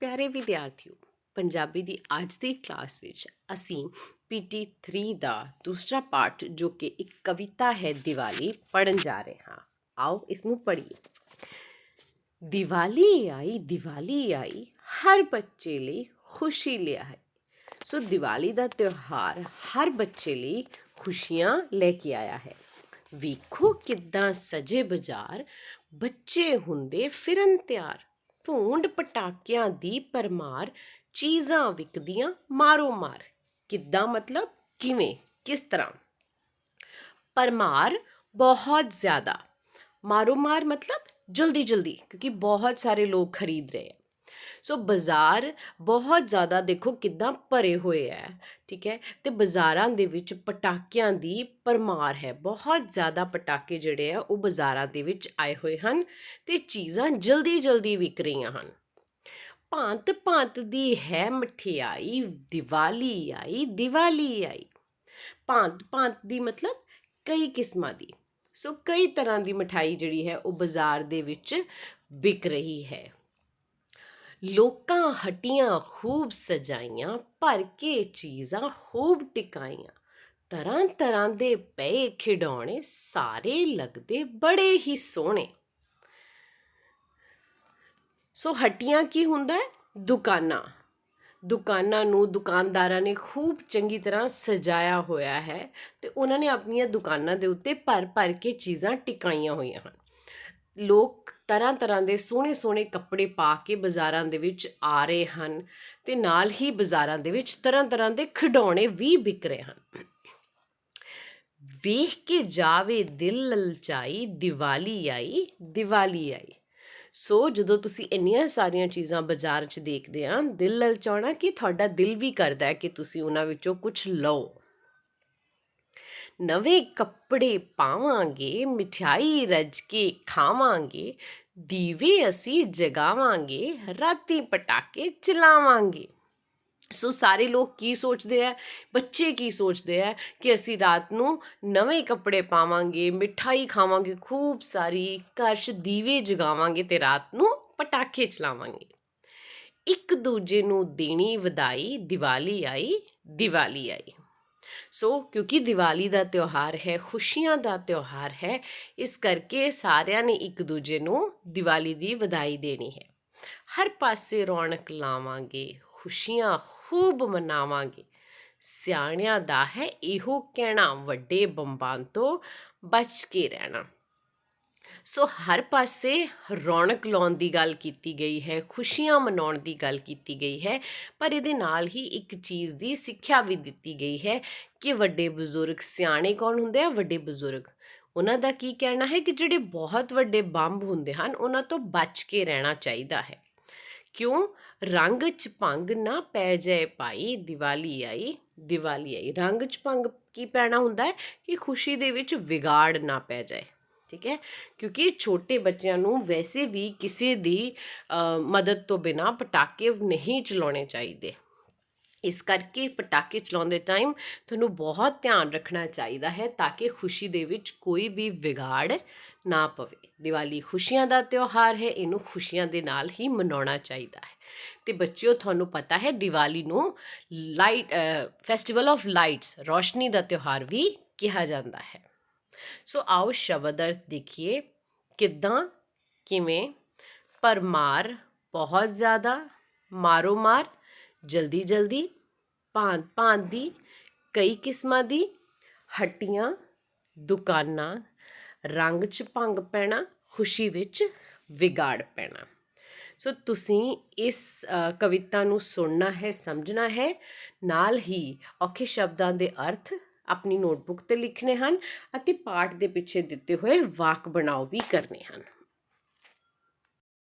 ਪਿਆਰੇ ਵਿਦਿਆਰਥੀਓ, ਪੰਜਾਬੀ ਦੀ ਅੱਜ ਦੀ ਕਲਾਸ ਵਿੱਚ ਅਸੀਂ ਪੀਟੀ 3 ਦਾ ਦੂਸਰਾ ਪਾਠ, ਜੋ ਕਿ ਇੱਕ ਕਵਿਤਾ ਹੈ ਦੀਵਾਲੀ ਪੜਨ ਜਾ ਰਹੇ ਹਾਂ। ਆਓ ਇਸ ਨੂੰ ਪੜ੍ਹੀਏ। ਦੀਵਾਲੀ ਆਈ ਦੀਵਾਲੀ ਆਈ, ਹਰ ਬੱਚੇ ਲਈ ਖੁਸ਼ੀ ਲਿਆਏ ਸੋ ਦੀਵਾਲੀ ਦਾ ਤਿਉਹਾਰ ਹਰ ਬੱਚੇ ਲਈ ਖੁਸ਼ੀਆਂ ਲੈ ਕੇ ਆਇਆ ਹੈ। ਵੇਖੋ ਕਿੱਦਾਂ ਸਜੇ ਬਾਜ਼ਾਰ ਬੱਚੇ ਹੁੰਦੇ ਫਿਰਨ ਤਿਆਰ। ਧੂੰਡ ਪਟਾਕਿਆਂ ਦੀ ਪਰਮਾਰ ਚੀਜ਼ਾਂ ਵਿਕਦੀਆਂ ਮਾਰੋ ਮਾਰ ਕਿੱਦਾਂ ਮਤਲਬ? ਕਿਵੇਂ? ਕਿਸ ਤਰ੍ਹਾਂ? ਪਰਮਾਰ ਬਹੁਤ ਜ਼ਿਆਦਾ। ਮਾਰੋ ਮਾਰ ਮਤਲਬ ਜਲਦੀ ਜਲਦੀ ਕਿਉਂਕਿ ਬਹੁਤ ਸਾਰੇ ਲੋਕ ਖਰੀਦ ਰਹੇ ਆ। ਸੋ ਬਾਜ਼ਾਰ ਬਹੁਤ ਜ਼ਿਆਦਾ ਦੇਖੋ ਕਿੱਦਾਂ ਭਰੇ ਹੋਏ ਹੈ ਠੀਕ ਹੈ ਤੇ ਬਾਜ਼ਾਰਾਂ ਦੇ ਵਿੱਚ ਪਟਾਕਿਆਂ ਦੀ ਪਰਮਾਰ ਹੈ। ਬਹੁਤ ਜ਼ਿਆਦਾ ਪਟਾਕੇ ਜਿਹੜੇ ਆ ਉਹ ਬਾਜ਼ਾਰਾਂ ਦੇ ਵਿੱਚ ਆਏ ਹੋਏ ਹਨ ਤੇ ਚੀਜ਼ਾਂ ਜਲਦੀ ਜਲਦੀ ਵਿਕ ਰਹੀਆਂ ਹਨ। ਭਾਂਤ ਭਾਂਤ ਦੀ ਹੈ ਮਠਿਆਈ, ਦੀਵਾਲੀ ਆਈ ਦੀਵਾਲੀ ਆਈ। ਭਾਂਤ ਭਾਂਤ ਦੀ ਮਤਲਬ ਕਈ ਕਿਸਮਾਂ ਦੀ। ਸੋ ਕਈ ਤਰ੍ਹਾਂ ਦੀ ਮਠਾਈ ਜਿਹੜੀ ਹੈ, ਉਹ ਬਾਜ਼ਾਰ ਦੇ ਵਿੱਚ ਵਿਕ ਰਹੀ ਹੈ। ਲੋਕਾਂ ਹਟੀਆਂ ਖੂਬ ਸਜਾਈਆਂ, ਭਰ ਕੇ ਚੀਜ਼ਾਂ ਖੂਬ ਟਿਕਾਈਆਂ। ਤਰ੍ਹਾਂ ਤਰ੍ਹਾਂ ਦੇ ਪਏ ਖਿਡੌਣੇ ਸਾਰੇ ਲੱਗਦੇ ਬੜੇ ਹੀ ਸੋਹਣੇ। ਸੋ ਹੱਟੀਆਂ ਕੀ ਹੁੰਦਾ ਹੈ? ਦੁਕਾਨਾਂ। ਦੁਕਾਨਾਂ ਨੂੰ ਦੁਕਾਨਦਾਰਾਂ ਨੇ ਖੂਬ ਚੰਗੀ ਤਰ੍ਹਾਂ ਸਜਾਇਆ ਹੋਇਆ ਹੈ ਤੇ ਉਹਨਾਂ ਨੇ ਆਪਣੀਆਂ ਦੁਕਾਨਾਂ ਦੇ ਉੱਤੇ ਭਰ ਭਰ ਕੇ ਚੀਜ਼ਾਂ ਟਿਕਾਈਆਂ ਹੋਈਆਂ ਹਨ। ਲੋਕ ਤਰ੍ਹਾਂ ਤਰ੍ਹਾਂ ਦੇ ਸੋਹਣੇ ਸੋਹਣੇ ਕੱਪੜੇ ਪਾ ਕੇ ਬਾਜ਼ਾਰਾਂ ਦੇ ਵਿੱਚ ਆ ਰਹੇ ਹਨ ਤੇ ਨਾਲ ਹੀ ਬਾਜ਼ਾਰਾਂ ਦੇ ਵਿੱਚ ਤਰ੍ਹਾਂ ਤਰ੍ਹਾਂ ਦੇ ਖਿਡੌਣੇ ਵੀ ਵਿਕ ਰਹੇ ਹਨ। ਵੇਖ ਕੇ ਜਾਵੇ ਦਿਲ ਲਲਚਾਈ, ਦੀਵਾਲੀ ਆਈ ਦੀਵਾਲੀ ਆਈ। ਸੋ ਜਦੋਂ ਤੁਸੀਂ ਇੰਨੀਆਂ ਸਾਰੀਆਂ ਚੀਜ਼ਾਂ ਬਾਜ਼ਾਰ 'ਚ ਦੇਖਦੇ ਆ, ਦਿਲ ਲਲਚਾਉਣਾ ਕਿ ਤੁਹਾਡਾ ਦਿਲ ਵੀ ਕਰਦਾ ਹੈ ਕਿ ਤੁਸੀਂ ਉਹਨਾਂ ਵਿੱਚੋਂ ਕੁਝ ਲਓ। ਨਵੇਂ ਕੱਪੜੇ ਪਾਵਾਂਗੇ, ਮਠਿਆਈ ਰੱਜ ਕੇ ਖਾਵਾਂਗੇ, ਦੀਵੇ ਅਸੀਂ ਜਗਾਵਾਂਗੇ, ਰਾਤੀ ਪਟਾਕੇ ਚਲਾਵਾਂਗੇ। ਸੋ ਸਾਰੇ ਲੋਕ ਕੀ ਸੋਚਦੇ ਆ? ਬੱਚੇ ਕੀ ਸੋਚਦੇ ਆ ਕਿ ਅਸੀਂ ਰਾਤ ਨੂੰ ਨਵੇਂ ਕੱਪੜੇ ਪਾਵਾਂਗੇ, ਮਿਠਾਈ ਖਾਵਾਂਗੇ, ਖੂਬ ਸਾਰੀ ਘਰ 'ਚ ਦੀਵੇ ਜਗਾਵਾਂਗੇ ਤੇ ਰਾਤ ਨੂੰ ਪਟਾਕੇ ਚਲਾਵਾਂਗੇ। ਇੱਕ ਦੂਜੇ ਨੂੰ ਦੇਣੀ ਵਧਾਈ, ਦੀਵਾਲੀ ਆਈ ਦੀਵਾਲੀ ਆਈ। ਸੋ ਕਿਉਂਕਿ ਦੀਵਾਲੀ ਦਾ ਤਿਉਹਾਰ ਹੈ, ਖੁਸ਼ੀਆਂ ਦਾ ਤਿਉਹਾਰ ਹੈ, ਇਸ ਕਰਕੇ ਸਾਰਿਆਂ ਨੇ ਇੱਕ ਦੂਜੇ ਨੂੰ ਦੀਵਾਲੀ ਦੀ ਵਧਾਈ ਦੇਣੀ ਹੈ। ਹਰ ਪਾਸੇ ਰੌਣਕ ਲਾਵਾਂਗੇ, ਖੁਸ਼ੀਆਂ ਖੂਬ ਮਨਾਵਾਂਗੇ। ਸਿਆਣਿਆਂ ਦਾ ਹੈ ਇਹੋ ਕਹਿਣਾ, ਵੱਡੇ ਬੰਬਾਂ ਤੋਂ ਬਚ ਕੇ ਰਹਿਣਾ। ਸੋ ਹਰ ਪਾਸੇ ਰੌਣਕ ਲਾਉਣ ਦੀ ਗੱਲ ਕੀਤੀ ਗਈ ਹੈ, ਖੁਸ਼ੀਆਂ ਮਨਾਉਣ ਦੀ ਗੱਲ ਕੀਤੀ ਗਈ ਹੈ, ਪਰ ਇਹਦੇ ਨਾਲ ਹੀ ਇੱਕ ਚੀਜ਼ ਦੀ ਸਿੱਖਿਆ ਵੀ ਦਿੱਤੀ ਗਈ ਹੈ ਕਿ ਵੱਡੇ ਬਜ਼ੁਰਗ ਸਿਆਣੇ ਕੌਣ ਹੁੰਦੇ ਆ? ਵੱਡੇ ਬਜ਼ੁਰਗ। ਉਹਨਾਂ ਦਾ ਕੀ ਕਹਿਣਾ ਹੈ ਕਿ ਜਿਹੜੇ ਬਹੁਤ ਵੱਡੇ ਬੰਬ ਹੁੰਦੇ ਹਨ, ਉਹਨਾਂ ਤੋਂ ਬਚ ਕੇ ਰਹਿਣਾ ਚਾਹੀਦਾ ਹੈ। ਕਿਉਂ? ਰੰਗ ਚ ਭੰਗ ਨਾ ਪੈ ਜਾਏ ਭਾਈ, ਦੀਵਾਲੀ ਆਈ ਦੀਵਾਲੀ ਆਈ। ਰੰਗ ਚ ਭੰਗ ਕੀ ਪੈਣਾ ਹੁੰਦਾ ਹੈ? ਕਿ ਖੁਸ਼ੀ ਦੇ ਵਿੱਚ ਵਿਗਾੜ ਨਾ ਪੈ ਜਾਏ। ਠੀਕ ਹੈ? ਕਿਉਂਕਿ ਛੋਟੇ ਬੱਚਿਆਂ ਨੂੰ ਵੈਸੇ ਵੀ ਕਿਸੇ ਦੀ ਮਦਦ ਤੋਂ ਬਿਨਾ ਪਟਾਕੇ ਨਹੀਂ ਚਲਾਉਣੇ ਚਾਹੀਦੇ। ਇਸ ਕਰਕੇ ਪਟਾਕੇ ਚਲਾਉਂਦੇ ਟਾਈਮ ਤੁਹਾਨੂੰ ਬਹੁਤ ਧਿਆਨ ਰੱਖਣਾ ਚਾਹੀਦਾ ਹੈ ਤਾਂ ਕਿ ਖੁਸ਼ੀ ਦੇ ਵਿੱਚ ਕੋਈ ਵੀ ਵਿਗਾੜ ਨਾ ਪਵੇ। ਦੀਵਾਲੀ ਖੁਸ਼ੀਆਂ ਦਾ ਤਿਉਹਾਰ ਹੈ, ਇਹਨੂੰ ਖੁਸ਼ੀਆਂ ਦੇ ਨਾਲ ਹੀ ਮਨਾਉਣਾ ਚਾਹੀਦਾ ਹੈ। ਤੇ ਬੱਚਿਓ, ਤੁਹਾਨੂੰ ਪਤਾ ਹੈ ਦੀਵਾਲੀ ਨੂੰ ਲਾਈਟ ਫੈਸਟੀਵਲ ਆਫ ਲਾਈਟਸ ਰੋਸ਼ਨੀ ਦਾ ਤਿਉਹਾਰ ਵੀ ਕਿਹਾ ਜਾਂਦਾ ਹੈ। ਸੋ ਆਓ ਸ਼ਬਦ ਅਰਥ ਦੇਖੀਏ। ਕਿੱਦਾਂ? ਕਿਵੇਂ? ਪਰਮਾਰ, ਬਹੁਤ ਜ਼ਿਆਦਾ। ਮਾਰੋ ਮਾਰ ਜਲਦੀ ਜਲਦੀ ਭਾਂਤ ਭਾਂਤ ਦੀ ਕਈ ਕਿਸਮਾਂ ਦੀ। ਹੱਟੀਆਂ, ਦੁਕਾਨਾਂ, ਰੰਗ 'ਚ ਭੰਗ ਪੈਣਾ, ਖੁਸ਼ੀ ਵਿੱਚ ਵਿਗਾੜ ਪੈਣਾ। ਸੋ ਤੁਸੀਂ ਇਸ ਕਵਿਤਾ ਨੂੰ ਸੁਣਨਾ ਹੈ, ਸਮਝਣਾ ਹੈ। ਨਾਲ ਹੀ ਔਖੇ ਸ਼ਬਦਾਂ ਦੇ ਅਰਥ ਆਪਣੀ ਨੋਟਬੁੱਕ ਤੇ ਲਿਖਣੇ ਹਨ ਅਤੇ ਪਾਠ ਦੇ ਪਿੱਛੇ ਦਿੱਤੇ ਹੋਏ ਵਾਕ ਬਣਾਓ ਵੀ ਕਰਨੇ ਹਨ।